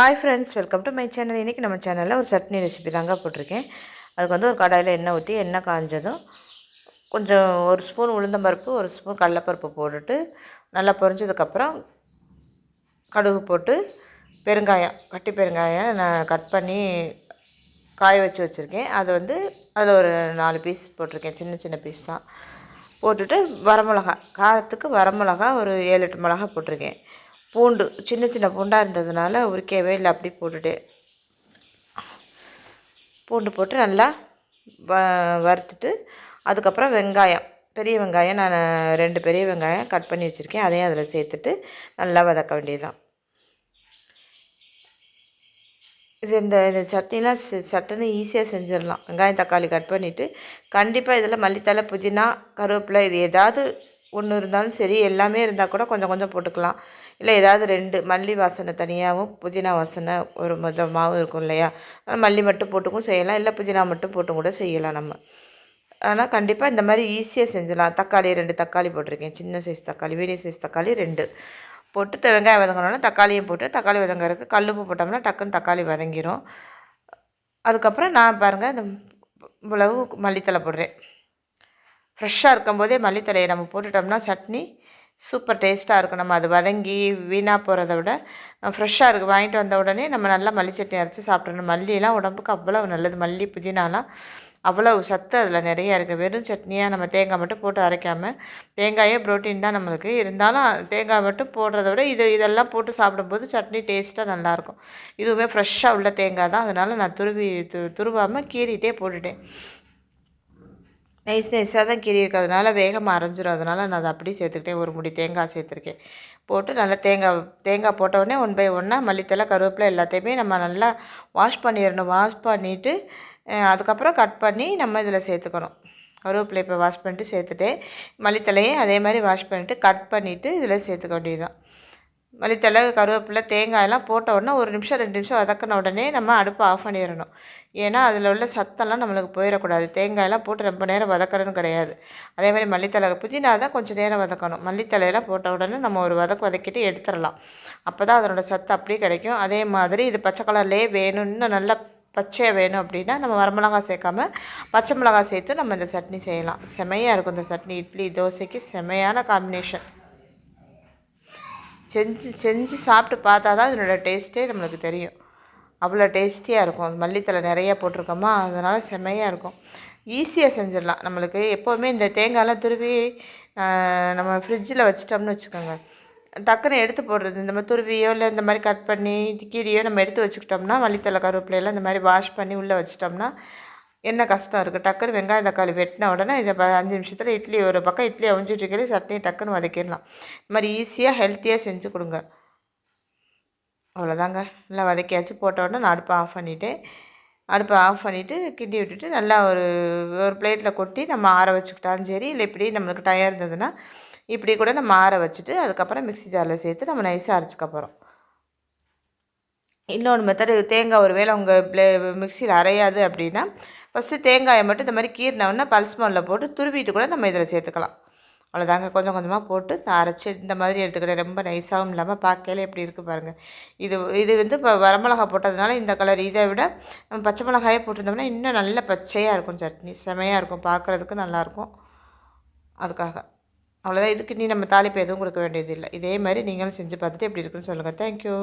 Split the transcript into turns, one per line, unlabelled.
Hi friends welcome to my channel இன்றைக்கி நம்ம சேனலில் ஒரு சட்னி ரெசிபி தாங்க போட்டிருக்கேன். அதுக்கு வந்து ஒரு கடாயில் எண்ணெய் ஊற்றி எண்ணெய் காஞ்சதும் கொஞ்சம் ஒரு ஸ்பூன் உளுந்தம்பருப்பு ஒரு ஸ்பூன் கடலப்பருப்பு போட்டுட்டு நல்லா பொரிஞ்சதுக்கப்புறம் கடுகு போட்டு பெருங்காயம் கட்டி பெருங்காயம் நான் கட் பண்ணி காய வச்சு வச்சுருக்கேன். அது வந்து அதில் ஒரு நாலு பீஸ் போட்டிருக்கேன். சின்ன சின்ன பீஸ் தான். போட்டுட்டு வரமிளகா காரத்துக்கு வரமிளகா ஒரு ஏழு எட்டு மிளகா போட்டிருக்கேன். பூண்டு சின்ன சின்ன பூண்டாக இருந்ததுனால உரிக்கவே இல்லை அப்படி போட்டுட்டு. பூண்டு போட்டு நல்லா வ வறுத்துட்டு அதுக்கப்புறம் வெங்காயம் பெரிய வெங்காயம் நான் ரெண்டு பெரிய வெங்காயம் கட் பண்ணி வச்சுருக்கேன் அதையும் அதில் சேர்த்துட்டு நல்லா வதக்க வேண்டியதுதான். இது இந்த இந்த சட்னிலாம் சட்டுன்னு ஈஸியாக செஞ்சிடலாம். வெங்காயம் தக்காளி கட் பண்ணிவிட்டு கண்டிப்பாக இதில் மல்லித்தலை புதினா கருவேப்பிலை இது ஏதாவது ஒன்று இருந்தாலும் சரி எல்லாமே இருந்தால் கூட கொஞ்சம் கொஞ்சம் போட்டுக்கலாம். இல்லை ஏதாவது ரெண்டு மல்லி வாசனை தனியாகவும் புதினா வாசனை ஒரு மொதமாகவும் இருக்கும் இல்லையா? மல்லி மட்டும் போட்டுக்கும் செய்யலாம். இல்லை புதினா மட்டும் போட்டும் கூட செய்யலாம் நம்ம. ஆனால் கண்டிப்பாக இந்த மாதிரி ஈஸியாக செஞ்சிடலாம். தக்காளி ரெண்டு தக்காளி போட்டிருக்கேன். சின்ன சைஸ் தக்காளி மீடியம் சைஸ் தக்காளி ரெண்டு. போட்டு வெங்காயம் வதங்கணுன்னா தக்காளியும் போட்டு தக்காளி வதங்கிறதுக்கு கல்லுப்பு போட்டோம்னா டக்குன்னு தக்காளி வதங்கிடும் அதுக்கப்புறம் நான் பாருங்கள் இந்த இவ்வளவு மல்லித்தலை போடுறேன். ஃப்ரெஷ்ஷாக இருக்கும்போதே மல்லித்தலையை நம்ம போட்டுட்டோம்னா சட்னி சூப்பர் டேஸ்ட்டாக இருக்கும். நம்ம அது வதங்கி வீணாக போகிறத விட ஃப்ரெஷ்ஷாக இருக்குது வாங்கிட்டு வந்த உடனே நம்ம நல்லா மல்லி சட்னி அரைச்சி சாப்பிட்றணும் மல்லியெல்லாம் உடம்புக்கு அவ்வளோ நல்லது. மல்லி புதினாலாம் அவ்வளோ சத்து அதில் நிறையா இருக்குது வெறும் சட்னியாக நம்ம தேங்காய் மட்டும் போட்டு அரைக்காமல் தேங்காயே ப்ரோட்டீன் தான் நம்மளுக்கு. இருந்தாலும் தேங்காய் மட்டும் போடுறத விட இது இதெல்லாம் போட்டு சாப்பிடும்போது சட்னி டேஸ்ட்டாக நல்லாயிருக்கும் இதுவுமே ஃப்ரெஷ்ஷாக உள்ள தேங்காய் தான். அதனால் நான் துருவி து துருவாமல் கீறிட்டே போட்டுட்டேன். நைஸ் நைஸாக தான் கீரி இருக்கிறதுனால வேகமாக அரைஞ்சிரும். அதனால் நான் அதை அப்படியே சேர்த்துக்கிட்டேன். ஒரு முடி தேங்காய் சேர்த்துருக்கேன். போட்டு நல்லா தேங்காய் தேங்காய் போட்டவுடனே ஒன் பை ஒன்னாக மல்லித்தலை கருவேப்பிலை எல்லாத்தையுமே நம்ம நல்லா வாஷ் பண்ணிடணும் வாஷ் பண்ணிவிட்டு அதுக்கப்புறம் கட் பண்ணி நம்ம இதில் சேர்த்துக்கணும். கருவேப்பிலை இப்போ வாஷ் பண்ணிட்டு சேர்த்துட்டு மல்லித்தலையும் அதே மாதிரி வாஷ் பண்ணிவிட்டு கட் பண்ணிவிட்டு இதில் சேர்த்துக்க வேண்டியது தான் மல்லித்தலை கருவேப்பிலை தேங்காயெல்லாம் போட்ட உடனே ஒரு நிமிஷம் ரெண்டு நிமிஷம் வதக்கின உடனே நம்ம அடுப்பை ஆஃப் பண்ணிடணும். ஏன்னா அதில் உள்ள சத்தெல்லாம் நம்மளுக்கு போயிடக்கூடாது. தேங்காயெல்லாம் போட்டு ரொம்ப நேரம் வதக்கணும்னு கிடையாது. அதே மாதிரி மல்லித்தலை புதினா தான் கொஞ்சம் நேரம் வதக்கணும். மல்லித்தலையெல்லாம் போட்ட உடனே நம்ம ஒரு வதக்கு வதக்கிட்டு எடுத்துடலாம். அப்போ தான் அதனோட சத்து அப்படியே கிடைக்கும். அதே மாதிரி இது பச்சை கலர்லேயே வேணும்னு நல்லா பச்சையாக வேணும் அப்படின்னா நம்ம வரமிளகாய் சேர்க்காம பச்சை மிளகா சேர்த்து நம்ம இந்த சட்னி செய்யலாம். செமையாக இருக்கும் இந்த சட்னி இட்லி தோசைக்கு செமையான காம்பினேஷன் செஞ்சு செஞ்சு சாப்பிட்டு பார்த்தா தான் இதனோட டேஸ்ட்டே நம்மளுக்கு தெரியும். அவ்வளோ டேஸ்டியாக இருக்கும். மல்லித்தலை நிறையா போட்டிருக்கோமா? அதனால் செம்மையாக இருக்கும். ஈஸியாக செஞ்சிடலாம் நம்மளுக்கு. எப்போவுமே இந்த தேங்காயெலாம் துருவி நம்ம ஃப்ரிட்ஜில் வச்சிட்டோம்னு வச்சுக்கோங்க. டக்குன்னு எடுத்து போடுறது. இந்த மாதிரி துருவியோ இல்லை இந்த மாதிரி கட் பண்ணி கீரியோ நம்ம எடுத்து வச்சுக்கிட்டோம்னா மல்லித்தலை கருவேப்பிலையெல்லாம் இந்த மாதிரி வாஷ் பண்ணி உள்ளே வச்சிட்டோம்னா என்ன கஷ்டம் இருக்குது டக்குன்னு வெங்காயம் தக்காளி வெட்டின உடனே இதை அஞ்சு நிமிஷத்தில் இட்லி ஒரு பக்கம் இட்லி அவிஞ்சிட்டு சட்னியை டக்குன்னு வதக்கிடலாம். இது மாதிரி ஈஸியாக ஹெல்த்தியாக செஞ்சு கொடுங்க. அவ்வளோதாங்க நல்லா வதக்கியாச்சு. போட்ட உடனே நான் அடுப்பை ஆஃப் பண்ணிவிட்டு அடுப்பை ஆஃப் பண்ணிவிட்டு கிண்டி விட்டுட்டு நல்லா ஒரு ஒரு பிளேட்டில் கொட்டி நம்ம ஆற வச்சுக்கிட்டாலும் சரி இல்லை இப்படி நம்மளுக்கு டயர் இருந்ததுன்னா இப்படி கூட நம்ம ஆற வச்சுட்டு அதுக்கப்புறம் மிக்சி ஜாரில் சேர்த்து நம்ம நைஸாக அரைச்சிக்க போகிறோம் இன்னொன்று மெத்தடு தேங்காய் ஒரு வேளை உங்கள் ப்ளே மிக்சியில் அரையாது அப்படின்னா ஃபஸ்ட்டு தேங்காயை மட்டும் இந்த மாதிரி கீறினவுடனே பல்ஸ் மோனில் போட்டு துருவிட்டு கூட நம்ம இதில் சேர்த்துக்கலாம். அவ்வளோதாங்க கொஞ்சம் கொஞ்சமாக போட்டு அரைச்சி இந்த மாதிரி எடுத்துக்கிட்டேன் ரொம்ப நைஸாகவும் இல்லாமல் பார்க்கல எப்படி இருக்குது பாருங்கள் இது இது வந்து இப்போ வரமிளகா போட்டதுனால இந்த கலர் இதை விட நம்ம பச்சை மிளகாயே போட்டிருந்தோம்னா இன்னும் நல்ல பச்சையாக இருக்கும் சட்னி. செமையாக இருக்கும். பார்க்குறதுக்கு நல்லாயிருக்கும். அதுக்காக. அவ்வளோதான் இதுக்கு நீ நம்ம தாளிப்பு எதுவும் கொடுக்க வேண்டியதில்லை. இதே மாதிரி நீங்களும் செஞ்சு பார்த்துட்டு எப்படி இருக்குன்னு சொல்லுங்கள் தேங்க்யூ